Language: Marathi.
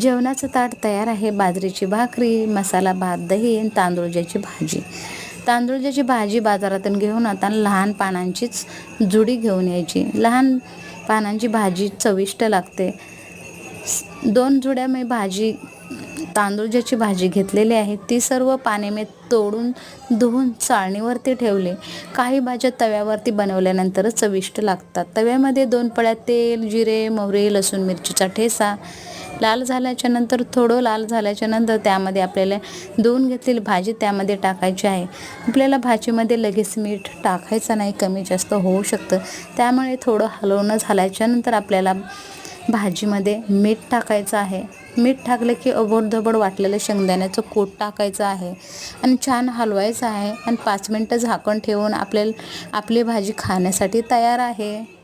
जेवणाचं ताट तयार आहे. बाजरीची भाकरी मसाला भात दही आणि तांदूळजाची भाजी. तांदूळजाची भाजी बाजारातून घेऊन आता लहान पानांचीच जुडी घेऊन यायची. लहान पानांची भाजी चविष्ट लागते. दोन जुड्या मी भाजी तांदूळजाची भाजी घेतलेली आहे ती सर्व पाने मी तोडून धुवून चाळणीवरती ठेवले. काही भाज्या तव्यावरती बनवल्यानंतरच चविष्ट लागतात. तव्यामध्ये दोन पळ्या तेल जिरे मोहरी लसूण मिरचीचा ठेसा लाल झाल्याच्यानंतर थोडं लाल झाल्याच्यानंतर त्यामध्ये आपल्याला दोन घेतलेली भाजी त्यामध्ये टाकायची आहे. आपल्याला भाजीमध्ये लगेच मीठ टाकायचं नाही कमी जास्त होऊ शकतं. त्यामुळे थोडं हलवणं झाल्याच्यानंतर आपल्याला भाजीमध्ये मीठ टाकायचं आहे. मीठ टाकलं की अबोडधबड वाटलेलं शेंगदाण्याचं कोट टाकायचं आहे आणि छान हलवायचं आहे. आणि पाच मिनटं झाकण ठेवून आपल्याला आपली भाजी खाण्यासाठी तयार आहे.